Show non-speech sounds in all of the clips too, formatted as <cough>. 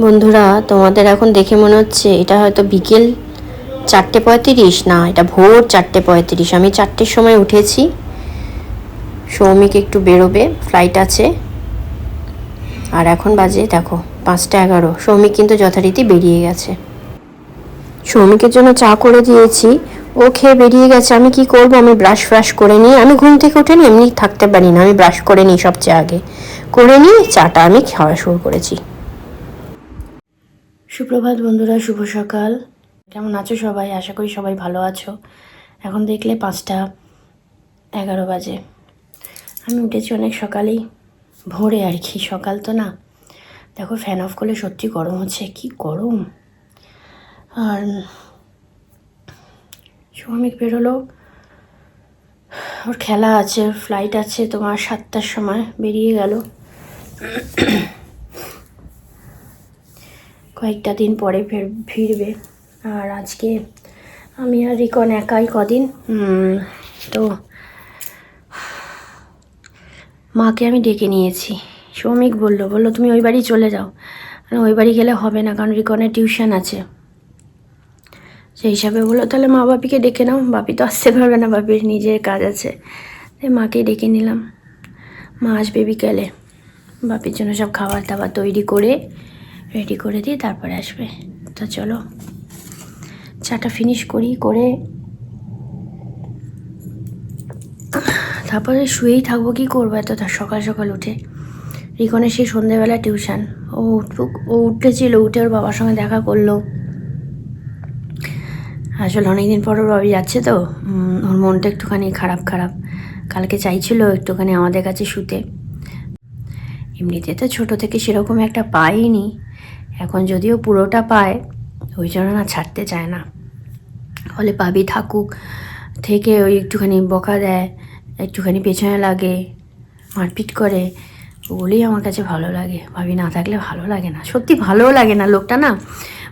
বন্ধুরা, তোমাদের এখন দেখে মনে হচ্ছে এটা হয়তো বিকেল চারটে পঁয়ত্রিশ? না, এটা ভোর চারটে পঁয়ত্রিশ। আমি চারটের সময় উঠেছি। সৌমিক একটু বেরোবে ফ্লাইট আছে। আর এখন বাজে, দেখো, পাঁচটা এগারো। সৌমিক কিন্তু যথারীতি বেরিয়ে গেছে। সৌমিকের জন্য চা করে দিয়েছি। ও খেয়ে বেরিয়ে গেছে। আমি কি করব? আমি ব্রাশ ফ্রাশ করে নিই। আমি ঘুম থেকে উঠে নি এমনি থাকতে পারি না। আমি ব্রাশ করে নিই সবচেয়ে আগে। করে নিয়ে চাটা আমি খাওয়া শুরু করেছি। সুপ্রভাত বন্ধুরা, শুভ সকাল। কেমন আছো সবাই? আশা করি সবাই ভালো আছো। এখন দেখলে পাঁচটা এগারো বাজে। আমি উঠেছি অনেক সকালেই, ভোরে আর কি। সকাল তো না, দেখো ফ্যান অফ করলে সত্যি গরম হচ্ছে, কি গরম। আর শ্রমিক বেরোলো। ওর খেলা আছে ফ্লাইট আছে, তোমার সাতটার সময় বেরিয়ে গেল। কয়েকটা দিন পরে ফের ফিরবে আর আজকে আমি আর রিকন একাই কদিন। তো মাকে আমি ডেকে নিয়েছি। শ্রমিক বলল, বলল, তুমি ওই বাড়ি চলে যাও। আমি ওই বাড়ি গেলে হবে না, কারণ রিকনের টিউশন আছে। সেই হিসাবে বলল, তাহলে মা বাপিকে ডেকে নাও। বাপি তো আসতে পারবে না, বাপির নিজের কাজ আছে। তাই মাকে ডেকে নিলাম। মা আসবে বিকেলে। বাপির জন্য সব খাবার দাবার তৈরি করে রেডি করে দিয়ে তারপরে আসবে। তো চলো, চাটা ফিনিশ করি, করে তারপরে শুয়েই থাকব, কি করব এত তার সকাল সকাল উঠে। রিকনের সেই সন্ধেবেলা টিউশন ও উঠুক, ও উঠেছিল, উঠে ওর বাবার সঙ্গে দেখা করল। আসলে অনেকদিন পর ওর বাবি যাচ্ছে তো ওর মনটা একটুখানি খারাপ খারাপ। কালকে চাইছিল একটুখানি আমাদের কাছে শুতে। এমনিতে তো ছোটো থেকে সেরকম একটা পাইনি। এখন যদিও পুরোটা পায়, ওই জন্য না ছাড়তে চায় না। ফলে পাবি থাকুক, থেকে ওই একটুখানি বকা দেয়, একটুখানি পেছনে লাগে, মারপিট করে, ওগুলোই আমার কাছে ভালো লাগে। ভাবি, না থাকলে ভালো লাগে না। সত্যি ভালোও লাগে না, লোকটা না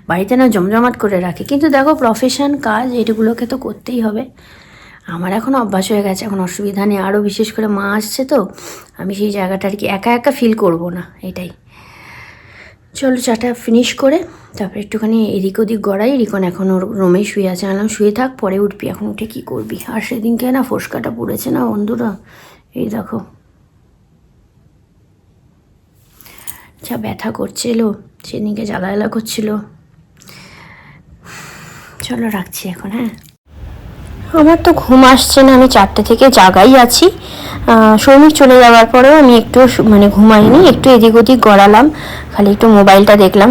বাড়িতে না জমজমাট করে রাখে। কিন্তু দেখো প্রফেশন কাজ এগুলোকে তো করতেই হবে। আমার এখন অভ্যাস হয়ে গেছে, এখন অসুবিধা নেই। আরও বিশেষ করে মা আসছে তো, আমি সেই জায়গাটা আর কি একা একা ফিল করব না, এটাই। চলো চাটা ফিনিশ করে, তারপরে একটুখানি এদিক ওদিক গড়াই। রিকন এখন ওর রুমে শুয়ে আছে। আনলাম শুয়ে থাক, পরে উঠবি। এখন উঠে কি করবি? আর সেদিনকে না ফোসকাটা পড়েছে না বন্ধুরা? এই দেখো। যা ব্যথা করছিল, সেদিনকে জ্বালা করছিল। চলো রাখছি এখন হ্যাঁ? আমার তো ঘুম আসছে না, আমি চারটে থেকে জাগাই আছি। সৌমিক চলে যাওয়ার পরেও আমি একটু মানে ঘুমাইনি, একটু এদিক ওদিক গড়ালাম, খালি একটু মোবাইলটা দেখলাম।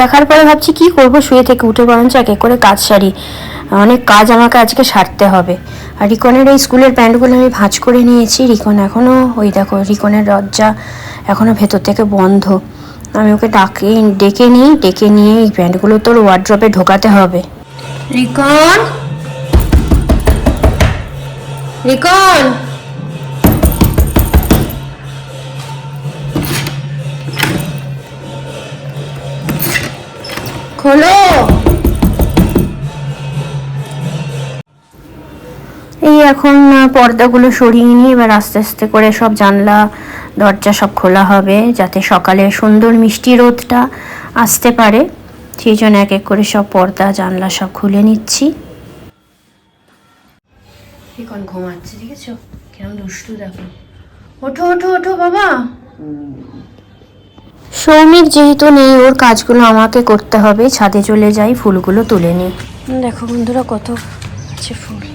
দেখার পরে ভাবছি, কি করব? শুয়ে থেকে উঠে বরঞ্চ এক এক করে কাজ সারি। অনেক কাজ আমাকে আজকে সারতে হবে। আর রিকনের এই স্কুলের প্যান্টগুলো আমি ভাঁজ করে নিয়েছি। রিকন এখনও ওই দেখো, রিকনের দরজা এখনও ভেতর থেকে বন্ধ। আমি ওকে ডাকে, ডেকে নিই, ডেকে নিয়ে এই প্যান্টগুলো তোর ওয়ার্ড্রপে ঢোকাতে হবে। রিকন? রিকন খোলো! এই এখন পর্দাগুলো সরিয়ে নিয়ে এবার আস্তে আস্তে করে সব জানলা, দরজা সব খোলা হবে, যাতে সকালে সুন্দর মিষ্টি রোদটা আসতে পারে। সেই জন্য এক এক করে সব পর্দা, জানলা সব খুলে নিচ্ছি। এখন ঘুমাচ্ছে ঠিক আছে কেমন দুষ্টু দেখো। ওঠো ওঠো ওঠো বাবা। সৌমিক যেহেতু নেই ওর কাজগুলো আমাকে করতে হবে। ছাদে চলে যাই ফুলগুলো তুলে নিই। দেখো বন্ধুরা কত আছে ফুল।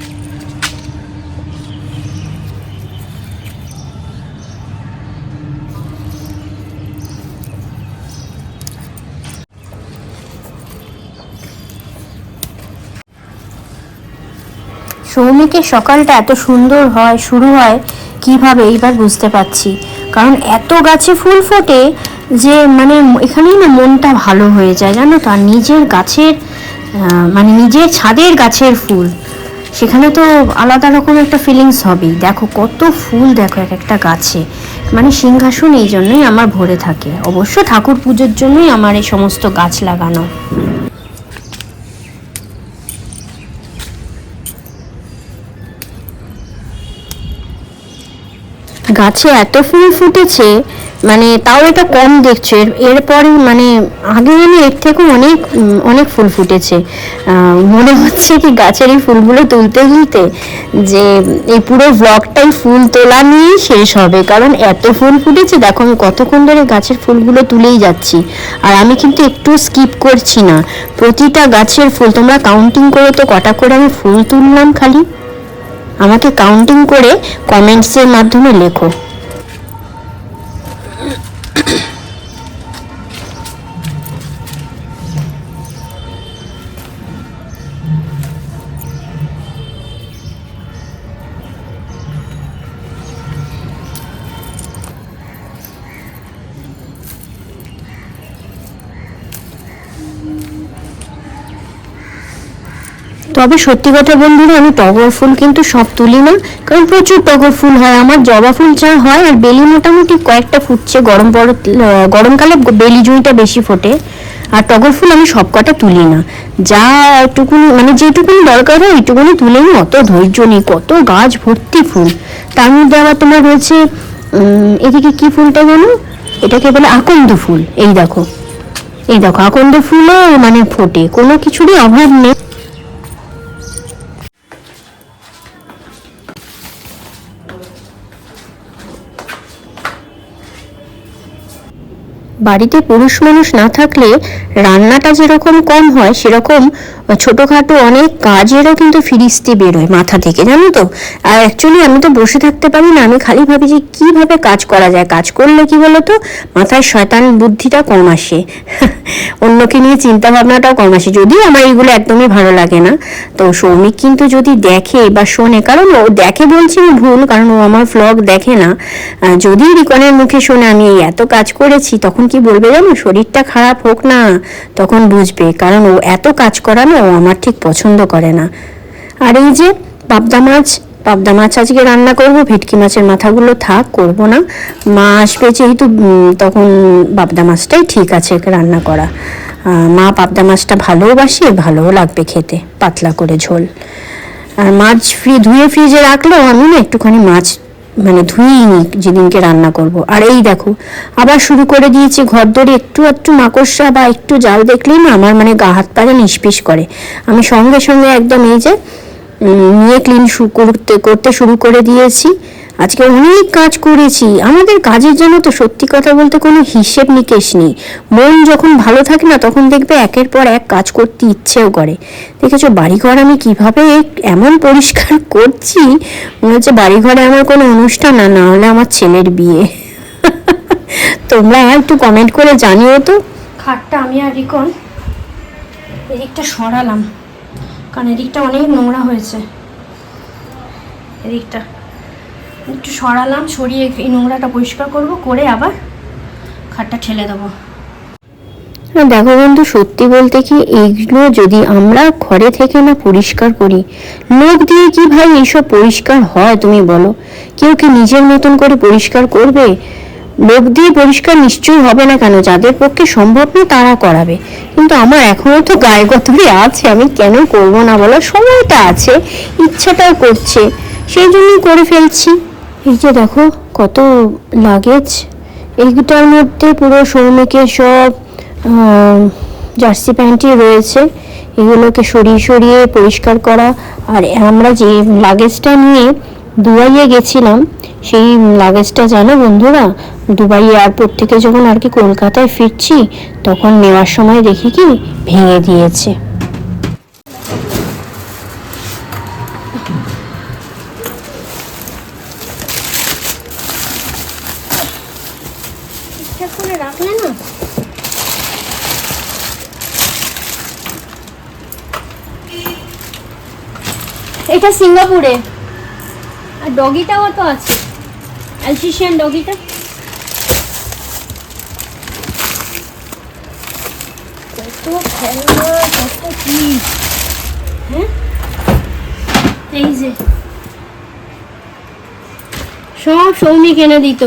সৌমিকের সকালটা এত সুন্দর হয়, শুরু হয়, কীভাবে এইবার বুঝতে পারছি। কারণ এত গাছে ফুল ফোটে যে মানে এখানেই না মনটা ভালো হয়ে যায়, জানো তো? আর নিজের গাছের মানে নিজের ছাদের গাছের ফুল, সেখানে তো আলাদা রকম একটা ফিলিংস হবেই। দেখো কত ফুল দেখো এক একটা গাছে। মানে সিংহাসন এই জন্যই আমার ভরে থাকে। অবশ্য ঠাকুর পুজোর জন্যই আমার এই সমস্ত গাছ লাগানো। গাছে এত ফুল ফুটেছে মানে তাও এটা কম দেখছ। এর, এরপরে মানে আগে যেন এর থেকে অনেক অনেক ফুল ফুটেছে। মনে হচ্ছে কি গাছের এই ফুলগুলো তুলতে তুলতে যে এই পুরো ব্লগটাই ফুল তোলা নিয়েই শেষ হবে। কারণ এত ফুল ফুটেছে, দেখো আমি কতক্ষণ ধরে গাছের ফুলগুলো তুলেই যাচ্ছি। আর আমি কিন্তু একটু স্কিপ করছি না। প্রতিটা গাছের ফুল, তোমরা কাউন্টিং করে তো, কটা করে আমি ফুল তুললাম খালি? আমাকে কাউন্টিং করে কমেন্টসের মাধ্যমে লেখো। তবে সত্যি কথা বন্ধুরা, আমি টগর ফুল কিন্তু সব তুলি না, কারণ প্রচুর টগর ফুল হয় আমার, জবা ফুল যা হয়, আর বেলি মোটামুটি কয়েকটা ফুটছে, গরম পর গরমকালে বেলি জুঁইটা বেশি ফোটে, আর টগর ফুল আমি সব কটা তুলি না। যা টুকুনি মানে যেটুকুনি দরকার হয় এইটুকুনি তুলে নিই, অত ধৈর্য নেই, কত গাছ ভর্তি ফুল। তার মধ্যে আবার তোমার রয়েছে এদিকে কি ফুলটা জানো এটাকে বলে আকন্দ ফুল, এই দেখো। এই দেখো, আকন্দ ফুলও মানে ফোটে, কোনো কিছুরই অভাব নেই। বাড়িতে পুরুষ মানুষ না থাকলে রান্নাটা যেরকম কম হয়, সেরকম ছোটোখাটো অনেক কাজেরও কিন্তু ফিরিস্তি বেরোয় মাথা থেকে, জানো তো? আর অ্যাকচুয়ালি আমি তো বসে থাকতে পারি না, আমি খালি ভাবি যে কীভাবে কাজ করা যায়, কাজ করলে কি বলো তো মাথায় শয়তান বুদ্ধিটা কম আসে। <laughs> অন্যকে নিয়ে চিন্তা ভাবনাটাও কম আসে, যদিও আমার এইগুলো একদমই ভালো লাগে না। তো সৌমিক কিন্তু যদি দেখে বা শোনে, কারণ ও দেখে বলছি আমি ভুল, কারণ ও আমার ফ্লগ দেখে না। যদি রিকনের মুখে শোনে, আমি এত কাজ করেছি, তখন কি বলবে জানো? শরীরটা খারাপ হোক না, তখন বুঝবে। কারণ ও এত কাজ করানো ও আমার ঠিক পছন্দ করে না। আর এই যে পাবদা মাছ পাবদা মাছ আজকে রান্না করব, ভেটকি মাছের মাথাগুলো থাক, করব না। মা আসবে যেহেতু তখন পাবদা মাছটাই ঠিক আছে রান্না করা। মা পাবদা মাছটা ভালোবাসে ভালোও লাগবে খেতে, পাতলা করে ঝোল। আর মাছ ফ্রি, ধুয়ে ফ্রিজে রাখলেও আমি না একটুখানি মাছ মানে ধুয়েই নিই, যেদিনকে রান্না করব। আর এই দেখো, আবার শুরু করে দিয়েছি ঘর ধরে একটু একটু মাকড়সা বা একটু জাল দেখলেই না আমার মানে গা হাত পায়ে নিষ্পিস করে। আমি সঙ্গে সঙ্গে একদম এই যে নিয়ে ক্লিন করতে করতে শুরু করে দিয়েছি। আজকে অনেক কাজ করেছি। আমাদের কাজের জন্য তো সত্যি কথা বলতে কোনো হিসেব নিকেশ নেই। মন যখন ভালো থাকে না, তখন দেখবে একের পর এক কাজ করতে ইচ্ছেও করে। দেখেছ, বাড়িঘর আমি কীভাবে এমন পরিষ্কার করছি? মনে হচ্ছে বাড়িঘরে আমার কোনো অনুষ্ঠান না না হলে আমার ছেলের বিয়ে। তোমরা একটু কমেন্ট করে জানিও তো। খাটটা আমি আর রিকন এদিকটা সরালাম। কারণ এদিকটা অনেক নোংরা হয়েছে। এদিকটা। একটু সরালাম, সরিয়ে এই নোংরাটা পরিষ্কার করব, করে আবার খাটটা ঠেলে দেবো। দেখো বন্ধু, সত্যি বলতে কি এইগুলো যদি আমরা ঘরে থেকে না পরিষ্কার করি, লোক দিয়ে কি ভাই এইসব পরিষ্কার হয় তুমি বলো? কেউ কি নিজের মতন করে পরিষ্কার করবে? লোক দিয়ে পরিষ্কার নিশ্চয়ই হবে না কেন? যাদের পক্ষে সম্ভব না, তারা করাবে। কিন্তু আমার এখনও তো গায়ে গতরে আছে, আমি কেন করব না বলো সময়টা আছে, ইচ্ছাটাও করছে, সেই জন্যই করে ফেলছি। এই যে দেখো, কত লাগেজ এইটার মধ্যে পুরো সৌমিকের সব জার্সি প্যান্টই রয়েছে। এগুলোকে সরিয়ে সরিয়ে পরিষ্কার করা। আর আমরা যে লাগেজটা নিয়ে দুবাইয়ে গেছিলাম, সেই লাগেজটা জানো বন্ধুরা? দুবাই এয়ারপোর্ট থেকে যখন আর কি কলকাতায় ফিরছি, তখন নেওয়ার সময় দেখি কি? ভেঙে দিয়েছে। এটা সিঙ্গাপুরে। আর ডগিটাও তো আছে। অ্যালসিশিয়ান ডগিটা। কত কি হ্যাঁ? এই যে। সব সৌমিক এনে দিত।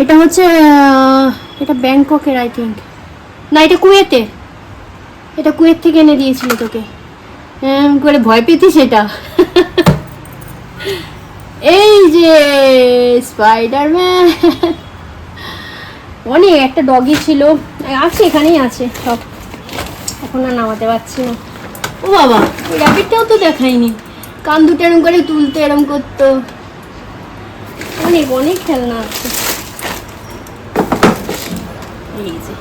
এটা হচ্ছে এটা ব্যাংককের আই থিঙ্ক না, এটা কুয়েতে। এটা কুয়েত থেকে এনে দিয়েছিল তোকে। করে ভয় পেতি সেটা। এই যে স্পাইডারম্যান অনেক, একটা ডগি ছিল। আছে, এখানেই আছে সব। এখন আর নামাতে পারছি না। ও বাবা, ওই র্যাপিডটাও তো দেখাইনি কান দুটো এরম করে তুলতে, এরম করতো। অনেক অনেক খেলনা আছে। এই যে।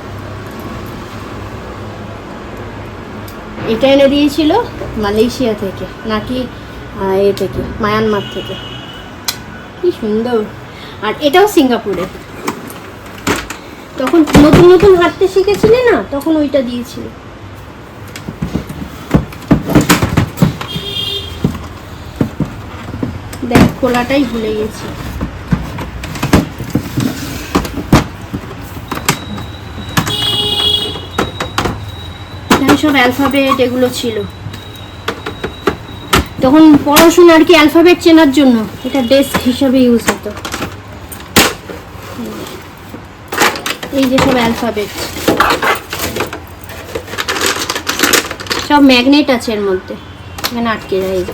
এটা এনে দিয়েছিল মালয়েশিয়া থেকে, নাকি এ থেকে, মায়ানমার থেকে। কি সুন্দর। আর এটাও সিঙ্গাপুরে। তখন নতুন নতুন হাঁটতে শিখেছিলে না? তখন ওইটা দিয়েছিল। দেখ, খোলাটাই ভুলে গেছি। সব অ্যালফাবেট এগুলো ছিল। তখন পড়াশোনা আর কি অ্যালফাবেট চেনার জন্য এটা ডেস্ক হিসাবে ইউজ হতো। এই যে সব অ্যালফাবেট সব ম্যাগনেট আছে এর মধ্যে। এখানে আটকে যায় এই যে।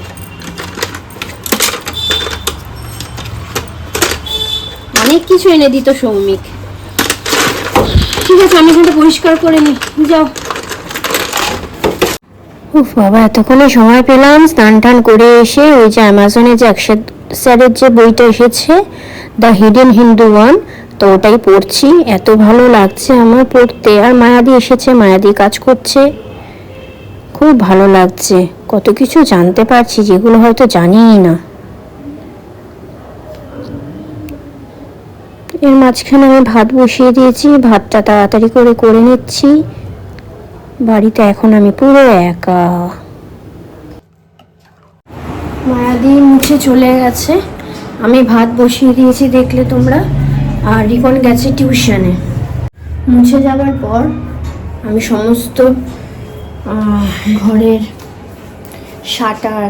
অনেক কিছু এনে দিত সৌমিক। ঠিক আছে, আমি এখানটা পরিষ্কার করে নিই। যাও। উফ বাবা, এতক্ষণে সময় পেলাম স্নান টান করে এসে ওই যে অ্যামাজনে যে অক্ষর স্যারের যে বইটা এসেছে দ্য হিডেন হিন্দু ওয়ান তো ওটাই পড়ছি। এত ভালো লাগছে আমার পড়তে। আর মায়াদি এসেছে, মায়াদি কাজ করছে। খুব ভালো লাগছে। কত কিছু জানতে পারছি যেগুলো হয়তো জানিই না। এর মাঝখানে আমি ভাত বসিয়ে দিয়েছি, ভাতটা তাড়াতাড়ি করে করে নিচ্ছি। বাড়িতে এখন আমি পুরো একা। মায়াদি মুছে চলে গেছে। আমি ভাত বসিয়ে দিয়েছি দেখলে তোমরা। আর রিকন গেছে টিউশনে। মুছে যাবার পর আমি সমস্ত ঘরের শাটার,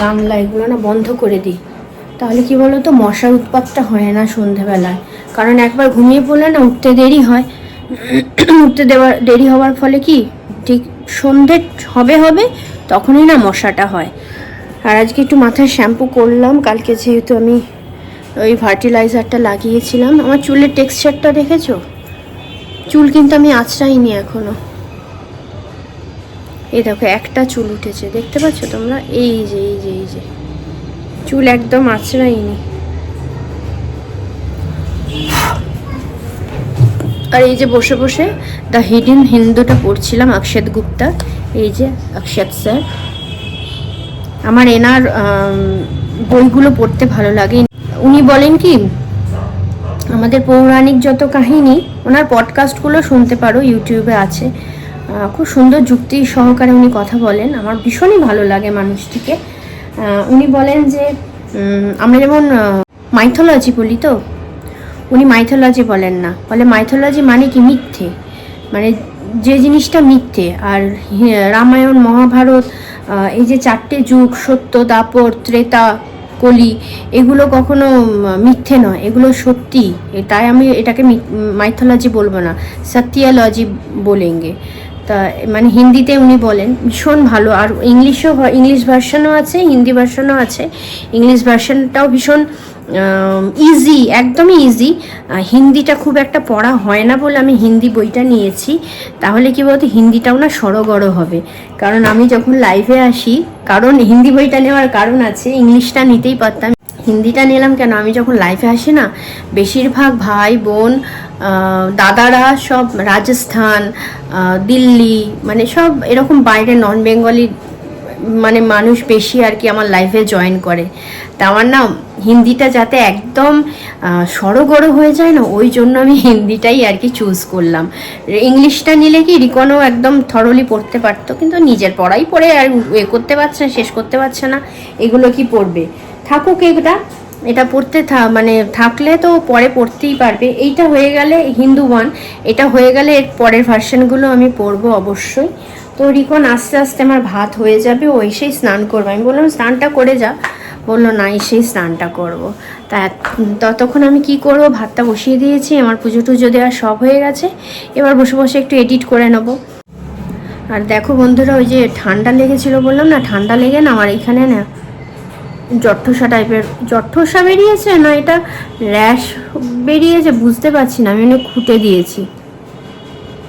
জানলা এগুলো না বন্ধ করে দিই। তাহলে কি বলো তো মশার উৎপাতটা হয় না সন্ধেবেলায়। কারণ একবার ঘুমিয়ে পড়লে না উঠতে দেরি হয়। উঠতে দেওয়ার দেরি হওয়ার ফলে কি ঠিক সন্ধে হবে হবে তখনই না মশাটা হয়। আর আজকে একটু মাথায় শ্যাম্পু করলাম, কালকে যেহেতু আমি ওই ফার্টিলাইজারটা লাগিয়েছিলাম। আমার চুলের টেক্সচারটা দেখেছ? চুল কিন্তু আমি আঁচড়াইনি এখনও। এই দেখো, একটা চুল উঠেছে, দেখতে পাচ্ছ তোমরা? এই যে এই যে এই যে। চুল একদম আঁচড়াইনি। আর এই যে বসে বসে দ্য হিডেন হিন্দুটা পড়ছিলাম, অক্ষত গুপ্তা। এই যে অক্ষত স্যার। আমার এনার বইগুলো পড়তে ভালো লাগে। উনি বলেন কি, আমাদের পৌরাণিক যত কাহিনী, ওনার পডকাস্টগুলো শুনতে পারো ইউটিউবে আছে। খুব সুন্দর যুক্তি সহকারে উনি কথা বলেন। আমার ভীষণই ভালো লাগে মানুষটিকে। উনি বলেন যে আমরা যেমন মাইথোলজি বলি তো উনি মাইথোলজি বলেন না। বলে মাইথোলজি মানে কি? মিথ্যে। মানে যে জিনিসটা মিথ্যে। আর রামায়ণ, মহাভারত এই যে চারটে যুগ, সত্য, দাপর, ত্রেতা, কলি, এগুলো কখনো মিথ্যে নয়। এগুলো সত্যি। তাই আমি এটাকে মাইথোলজি বলব না সত্যিয়ালজি বলেঙ্গে। তা মানে হিন্দিতে উনি বলেন ভীষণ ভালো। আর ইংলিশও, ইংলিশ ভার্সনও আছে, হিন্দি ভার্সনও আছে। ইংলিশ ভার্সনটাও ভীষণ ইজি একদমই ইজি হিন্দিটা খুব একটা পড়া হয় না বলে আমি হিন্দি বইটা নিয়েছি। তাহলে কি বলতো, হিন্দিটাও না সড়গড় হবে। কারণ আমি যখন লাইভে আসি, কারণ হিন্দি বইটা নেওয়ার কারণ আছে, ইংলিশটা নিতেই পারতাম। হিন্দিটা নিলাম কেন? আমি যখন লাইভে আসি না, বেশিরভাগ ভাই, বোন দাদারা সব রাজস্থান দিল্লি মানে সব এরকম বাইরে নন বেঙ্গলি মানে মানুষ বেশি আর কি আমার লাইফে জয়েন করে। তা আমার না হিন্দিটা যাতে একদম সড়গড় হয়ে যায় না, ওই জন্য আমি হিন্দিটাই আর কি চুজ করলাম। ইংলিশটা নিলে কি রিকনও একদম থরলি পড়তে পারতো, কিন্তু নিজের পড়াই পড়ে আর এ করতে পারছে না, শেষ করতে পারছে না, এগুলো কি পড়বে? থাকুক এটা এটা পড়তে থা মানে থাকলে তো পরে পড়তেই পারবে। এইটা হয়ে গেলে হিন্দু ওয়ান এটা হয়ে গেলে এর পরের ভার্সনগুলো আমি পড়ব অবশ্যই। তো রিকন আস্তে আস্তে আমার ভাত হয়ে যাবে, ও এসেই স্নান করবে। আমি বললাম, স্নানটা করে যা। বলল, না, এসেই স্নানটা করব। তা ততক্ষণ আমি কি করব? ভাতটা বসিয়ে দিয়েছি, আমার পুজো টুজো দেওয়া সব হয়ে গেছে। এবার বসে বসে একটু এডিট করে নেব। আর দেখো বন্ধুরা, ওই যে ঠান্ডা লেগেছিল, বললাম না, ঠান্ডা লেগে না, আমার এখানে না জট্ঠসা টাইপের, জট্ঠসা বেরিয়েছে না, এটা র্যাশ বেরিয়েছে, বুঝতে পারছি না, আমি এনে খুঁটে দিয়েছি।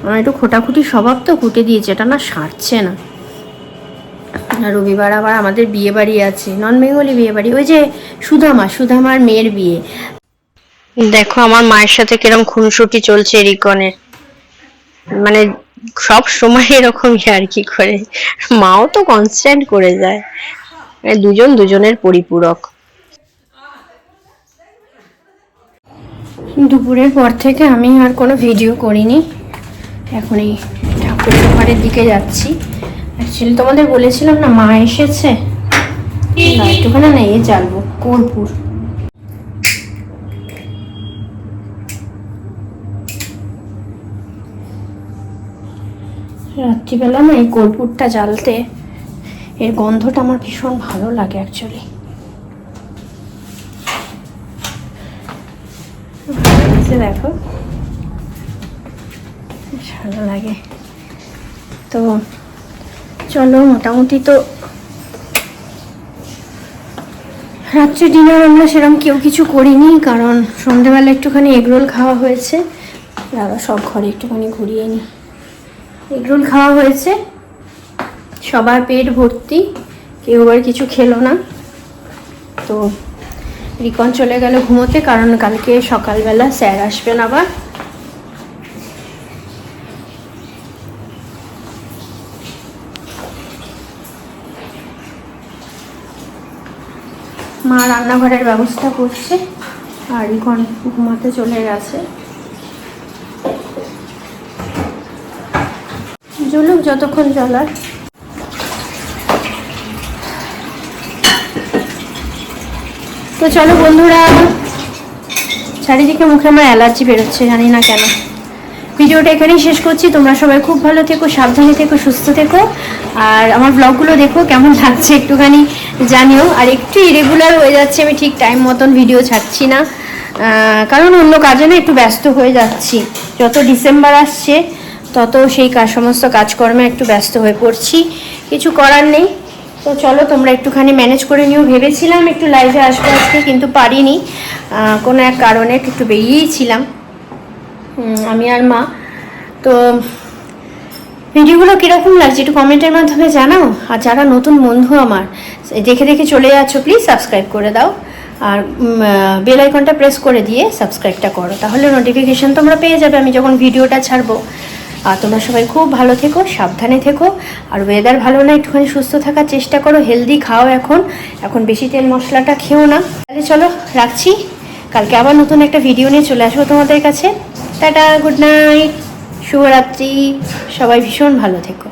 আমার একটু খোটাখুটি স্বভাব তো খুঁটে দিয়েছে এটা না সারছে না। আর রবিবার আবার আমাদের বিয়ে বাড়ি আছে নন বেঙ্গলি বিয়ে বাড়ি ওই যে সুধামা সুধামার মেয়ের বিয়ে। দেখো আমার মায়ের সাথে কিরম খুনসুটি চলছে রিকনের মানে সব সময় এরকমই আর কি করে। মাও তো কনস্ট্যান্ট করে যায়। মানে দুজন দুজনের পরিপূরক। দুপুরের পর থেকে আমি আর কোনো ভিডিও করিনি। এখন এই ঠাকুর ঘরের দিকে যাচ্ছি। অ্যাকচুয়ালি তোমাদের বলেছিলাম না, মা এসেছে। একটুখানি না এ চালবো কর্পূর। রাত্রিবেলা না এই কর্পূরটা জ্বালতে এর গন্ধটা আমার ভীষণ ভালো লাগে অ্যাকচুয়ালি দেখো। ভালো লাগে। তো চলো মোটামুটি তো রাত্রে ডিনার আমরা সেরকম কেউ কিছু করিনি, কারণ সন্ধেবেলা একটুখানি এগরোল খাওয়া হয়েছে। দাদা সব ঘরে একটুখানি ঘুরিয়ে নিই এগরোল খাওয়া হয়েছে। সবার পেট ভর্তি, কেউ আবার কিছু খেলো না। তো রিকন চলে গেল ঘুমোতে, কারণ কালকে সকালবেলা স্যার আসবেন আবার। মা রান্নাঘরের ব্যবস্থা করছে। আর রিকন ঘুমাতে চলে গেছে। জ্বলুক যতক্ষণ জ্বলার। তো চলো বন্ধুরা, চারিদিকে মুখে আমার অ্যালার্জি বেরোচ্ছে, জানি না কেন। ভিডিওটা এখানেই শেষ করছি। তোমরা সবাই খুব ভালো থেকো, সাবধানে থেকো, সুস্থ থেকো। আর আমার ব্লগগুলো দেখো, কেমন লাগছে একটুখানি জানিও। আর একটু ইরেগুলার হয়ে যাচ্ছে, আমি ঠিক টাইম মতন ভিডিও ছাড়ছি না। কারণ অন্য কাজে না একটু ব্যস্ত হয়ে যাচ্ছি। যত ডিসেম্বর আসছে, তত সেই কাজ সমস্ত কাজকর্মে একটু ব্যস্ত হয়ে পড়ছি। কিছু করার নেই। তো চলো, তোমরা একটুখানি ম্যানেজ করে নিও। ভেবেছিলাম একটু লাইভে আসব আজকে, কিন্তু পারিনি। কোনো এক কারণে একটু বেরিয়েই ছিলাম। আমি আর মা। তো ভিডিওগুলো কীরকম লাগছে একটু কমেন্টের মাধ্যমে জানাও। আর যারা নতুন বন্ধু আমার, দেখে দেখে চলে যাচ্ছ প্লিজ সাবস্ক্রাইব করে দাও। আর বেল আইকনটা প্রেস করে দিয়ে সাবস্ক্রাইবটা করো। তাহলে নোটিফিকেশন তোমরা পেয়ে যাবে, আমি যখন ভিডিওটা ছাড়বো। আর তোমরা সবাই খুব ভালো থেকো, সাবধানে থেকো। আর ওয়েদার ভালো না, একটুখানি সুস্থ থাকার চেষ্টা করো হেলদি খাও এখন। এখন বেশি তেল মশলাটা খেও না। তাহলে চলো, রাখছি। কালকে আবার নতুন একটা ভিডিও নিয়ে চলে আসব তোমাদের কাছে। টাটা গুড নাইট শুভরাত্রি। সবাই ভীষণ ভালো থেকো।